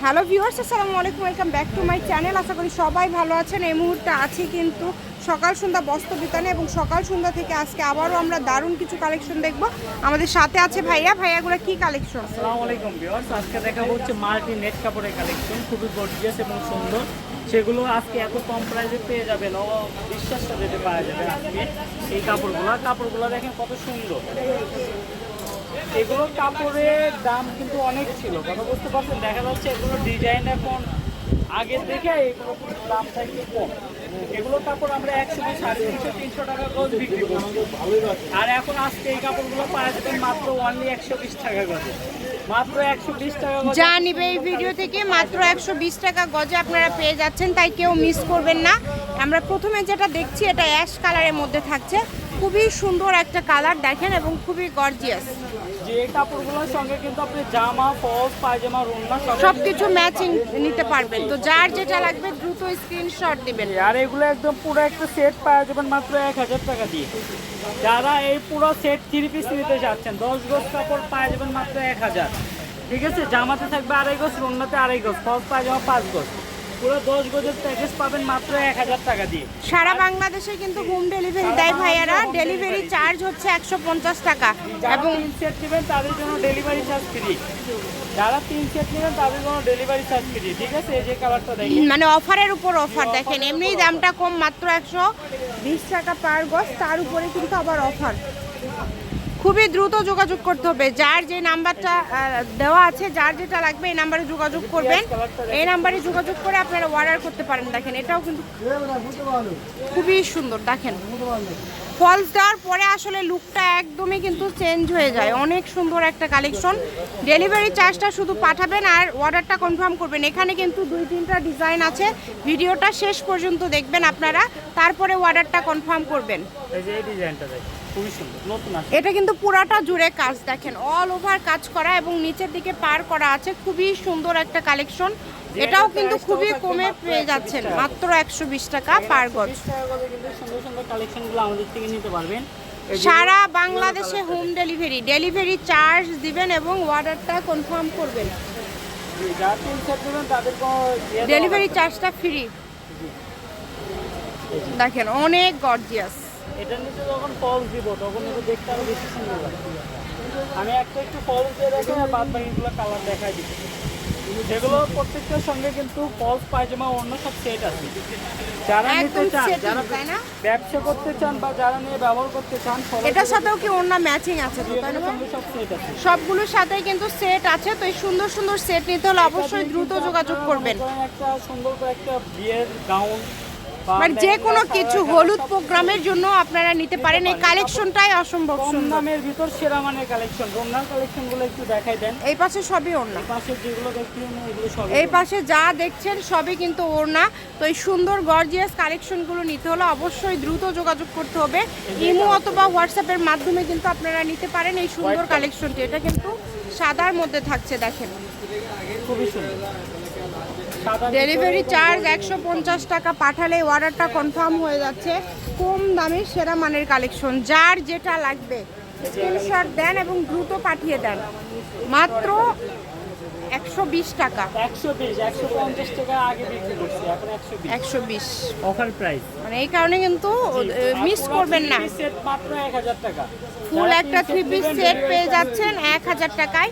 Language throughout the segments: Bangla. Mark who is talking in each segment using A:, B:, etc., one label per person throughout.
A: হ্যালো ভিউয়ার্স আসসালামু আলাইকুম welcome back to my channel আশা করি সবাই ভালো আছেন। এই মুহূর্তে আছি কিন্তু সকাল সন্ধ্যা বস্ত্র বিতানে এবং সকাল সন্ধ্যা থেকে আজকে আবারও আমরা দারুণ কিছু কালেকশন দেখব। আমাদের সাথে আছে ভাইয়া। ভাইয়াগুলো কি কালেকশন
B: আসসালামু আলাইকুম ভিউয়ার্স আজকে দেখাবো হচ্ছে মাল্টি নেট কাপড়ের কালেকশন খুবই গর্জিয়াস এবং সুন্দর। সেগুলো আজকে এত কম প্রাইসে পেয়ে যাবেন ও বিশ্বাসটা যেতে পাওয়া যাবে আজকে এই কাপড়গুলো। কাপড়গুলো দেখেন কত সুন্দর। এগুলো কাপড়ের দাম কিন্তু অনেক ছিল। কথা বুঝতে পারছেন? দেখা যাচ্ছে এগুলো ডিজাইন এখন আগের দেখে এগুলো দাম থাকছে কম। এগুলো কাপড় আমরা একশো সাড়ে তিনশো তিনশো টাকা গজ বিক্রি করছি আর এখন আজকে এই কাপড়গুলো পাওয়া যাবে মাত্র অনলি একশো বিশ টাকা গজে। মাত্র একশো বিশ টাকা
A: যা নিবে এই ভিডিও থেকে মাত্র একশো বিশ টাকা গজে আপনারা পেয়ে যাচ্ছেন, তাই কেউ মিস করবেন না। আমরা প্রথমে যেটা দেখছি, এটা অ্যাশ কালারের মধ্যে থাকছে। খুবই সুন্দর একটা কালার দেখেন এবং খুবই গর্জিয়াস
B: যে কাপড়গুলোর সঙ্গে কিন্তু আপনি জামা ফলস পায়জামা রুন্না
A: সব কিছু ম্যাচিং নিতে পারবেন। তো যার যেটা লাগবে দ্রুত স্ক্রিনশট দিবেন।
B: আর এগুলো একদম পুরো একটা সেট পাওয়া যাবেন মাত্র এক হাজার টাকা দিয়ে। যারা এই পুরো সেট থ্রি পিস নিতে চাচ্ছেন দশ গজ কাপড় পাওয়া যাবেন মাত্র এক হাজার। ঠিক আছে? জামাতে থাকবে আড়াই গজ রুন্নাতে আড়াই গজ ফলস পায়জামা পাঁচ গজ। পুরো দশ গজের প্যাকেজ পাবেন মাত্র এক হাজার টাকা দিয়ে।
A: সারা বাংলাদেশে কিন্তু হোম ডেলিভারি দেয় ভাইয়ারা ডেলিভারি চার্জ হচ্ছে একশো পঞ্চাশ টাকা এবং
B: তিন সেট নেবেন তাদের জন্য ডেলিভারি চার্জ ফ্রি যারা তিন সেট নেবেন তাদের জন্য ডেলিভারি চার্জ ফ্রি ঠিক আছে? এই যে কালারটা দেখেন।
A: মানে অফারের উপর অফার দেখেন এমনি দামটা কম মাত্র একশো বিশ টাকা পার গজ। তার উপরে কিন্তু আবার অফার খুবই দ্রুত যোগাযোগ করতে হবে। যার যে নাম্বারটা দেওয়া আছে, যার যেটা লাগবে, এই নাম্বারে যোগাযোগ করবেন। এই নাম্বারে যোগাযোগ করে আপনারা অর্ডার করতে পারেন। দেখেন, এটাও কিন্তু খুবই সুন্দর। দেখেন ফলস দেওয়ার পরে আসলে লুকটা একদমই কিন্তু চেঞ্জ হয়ে যায়। অনেক সুন্দর একটা কালেকশন ডেলিভারি চার্জটা শুধু পাঠাবেন আর অর্ডারটা কনফার্ম করবেন। এখানে কিন্তু দুই তিনটা ডিজাইন আছে। ভিডিওটা শেষ পর্যন্ত দেখবেন আপনারা। তারপরে অর্ডারটা কনফার্ম করবেন। এটা কিন্তু পুরাটা জুড়ে কাজ দেখেন। অল ওভার কাজ করা এবং নিচের দিকে পার করা আছে। খুবই সুন্দর একটা কালেকশন এটাও কিন্তু খুবই কমে পেয়ে যাচ্ছেন মাত্র একশো বিশ টাকা পার গজ।
B: 20 টাকা করে কিন্তু সুন্দর সুন্দর কালেকশনগুলো আমাদের থেকে নিতে পারবেন।
A: সারা বাংলাদেশে হোম ডেলিভারি ডেলিভারি চার্জ দিবেন এবং অর্ডারটা কনফার্ম করবেন। ডেলিভারি চার্জটা ফ্রি দেখেন অনেক গর্জিয়াস
B: নিচে যখন দিব তখন এটা দেখতে আরও বেশি সুন্দর লাগবে। আমি একটা একটু দিয়ে আর বাদ বাকিগুলো কালার দেখাই দিচ্ছি। যেগুলো প্রত্যেকটার সঙ্গে কিন্তু ফলস পায়জামা অন্য সব সেট আছে। যারা নিতে চান যারা ব্যবসা করতে চান বা যারা নিয়ে ব্যবহার করতে চান
A: এটার সাথেও কি অন্য ম্যাচিং আছে তো তাই না
B: সব সেট আছে।
A: সবগুলোর সাথে কিন্তু সেট আছে তো এই সুন্দর সুন্দর সেট নিতে হলে অবশ্যই দ্রুত যোগাযোগ করবেন।
B: একটা সুন্দর করে একটা বিয়ের গাউন
A: মানে যে কোনো কিছু হলুদ প্রোগ্রামের জন্য আপনারা নিতে পারেন। এই কালেকশনটাই অসম্ভব
B: কম
A: সুন্দর।
B: দামের ভিতর সেরা মানের কালেকশন। রমনার কালেকশনগুলো একটু দেখাই দেন।
A: এই পাশে সবই ওড়না।
B: পাশের যেগুলো দেখছেন এগুলো সব
A: এই পাশে যা দেখছেন সবই কিন্তু ওড়না। তো এই সুন্দর গর্জিয়াস কালেকশনগুলো নিতে হলে অবশ্যই দ্রুত যোগাযোগ করতে হবে। ইমো অথবা হোয়াটসঅ্যাপের মাধ্যমে কিন্তু আপনারা নিতে পারেন এই সুন্দর কালেকশনটি। এটা কিন্তু সাদার মধ্যে থাকছে দেখেন।
B: খুবই সুন্দর।
A: ডেলিভারি চার্জ একশো পঞ্চাশ টাকা পাঠালে অর্ডারটা কনফার্ম হয়ে যাচ্ছে। কম দামে সেরা মানের কালেকশন যার যেটা লাগবে স্ক্রিনশট দেন এবং দ্রুত পাঠিয়ে দেন। মাত্র একশো বিশ টাকা।
B: একশো বিশ একশো পঞ্চাশ টাকা আগে বিক্রি করছি এখন একশো বিশ।
A: একশো বিশ।
B: অফার প্রাইস
A: মানে এই কারণে কিন্তু মিস করবেন না।
B: সেট মাত্র এক হাজার টাকা।
A: ফুল একটা থ্রি পিস সেট পেয়ে যাচ্ছেন এক হাজার টাকায়।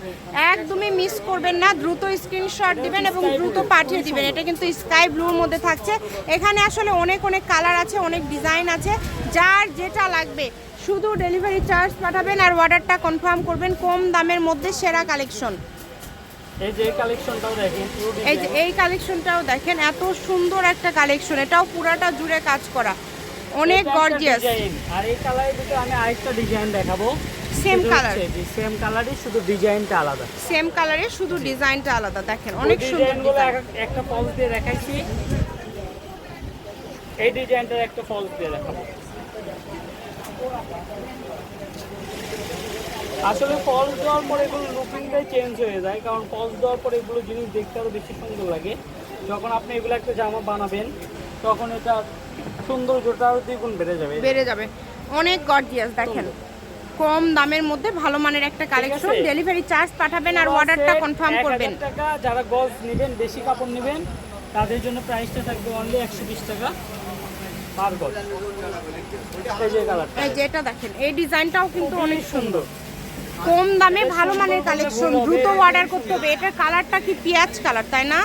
A: একদমই মিস করবেন না দ্রুত স্ক্রিনশট দিবেন এবং দ্রুত পাঠিয়ে দিবেন। এটা কিন্তু স্কাই ব্লুর মধ্যে থাকছে। এখানে আসলে অনেক অনেক কালার আছে অনেক ডিজাইন আছে। যার যেটা লাগবে শুধু ডেলিভারি চার্জ পাঠাবেন আর অর্ডারটা কনফার্ম করবেন কম দামের মধ্যে সেরা কালেকশন
B: এই যে কালেকশনটাও দেখেন
A: এই যে এই কালেকশনটাও দেখেন এত সুন্দর একটা কালেকশন এটাও পুরাটা জুড়ে কাজ করা। অনেক গর্জিয়াস
B: আর এই কালারের ভিতরে আমি আরেকটা ডিজাইন দেখাবো।
A: Same colour?
B: সেম কালারই শুধু ডিজাইনটা আলাদা।
A: সেম কালারের শুধু ডিজাইনটা আলাদা। দেখেন অনেক সুন্দর
B: ডিজাইনগুলো একটা ফলস দিয়ে দেখাইছি। এই ডিজাইনটার একটা ফলস দিয়ে দেখাবো। আসলে ফলস দেওয়ার পরে এগুলো লুকিংটাই চেঞ্জ হয়ে যায় কারণ ফলস দেওয়ার পরে এগুলো জিনিস দেখতে আরও বেশি সুন্দর লাগে। যখন আপনি এগুলো একটা জামা বানাবেন তখন এটা সৌন্দর্যটা আরও দ্বিগুণ বেড়ে যাবে।
A: বেড়ে যাবে। অনেক গর্জিয়াস দেখেন। কম দামের মধ্যে ভালো মানের একটা কালেকশন ডেলিভারি চার্জ পাঠাবেন আর অর্ডারটা কনফার্ম করবেন।
B: টাকা। যারা গজ নেবেন বেশি কাপড় নেবেন তাদের জন্য প্রাইসটা থাকবে অনলি একশো বিশ টাকা পার গজ। এই যে
A: এটা দেখেন এই ডিজাইনটাও কিন্তু অনেক
B: সুন্দর।
A: কম দামে ভালো মানের কালেকশন দ্রুত অর্ডার করতে হবে। এটার কালারটা কি পেঁয়াজ কালার তাই না?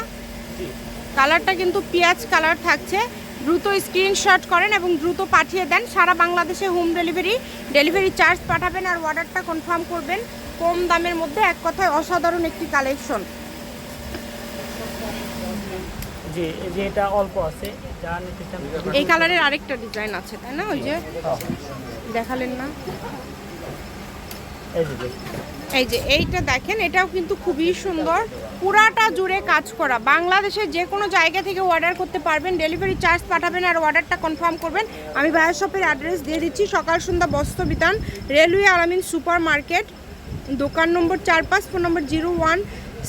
A: কালারটা কিন্তু পেঁয়াজ কালার থাকছে। দ্রুত স্ক্রিনশট করেন এবং দ্রুত পাঠিয়ে দেন। সারা বাংলাদেশে হোম ডেলিভারি ডেলিভারি চার্জ পাঠাবেন আর অর্ডারটা কনফার্ম করবেন। কম দামের মধ্যে এক কথায় অসাধারণ একটি কালেকশন
B: জি যে এটা অল্প আছে যা নিতে চান।
A: এই কালারের আরেকটা ডিজাইন আছে তাই না? ওই যে দেখালেন না?
B: এই যে
A: এইটা দেখেন, এটাও কিন্তু খুবই সুন্দর। পুরাটা জুড়ে কাজ করা। বাংলাদেশের যে কোনো জায়গা থেকে অর্ডার করতে পারবেন ডেলিভারি চার্জ পাঠাবেন আর অর্ডারটা কনফার্ম করবেন। আমি ভাইয়া শপের অ্যাড্রেস দিয়ে দিচ্ছি। Sakal Sandhya Bastra Bitan railway Alamin super market দোকান নম্বর চার পাঁচ phone number zero one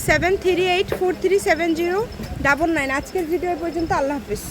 A: seven three eight four three seven zero double nine আজকের ভিডিও পর্যন্ত, আল্লাহ হাফিজ।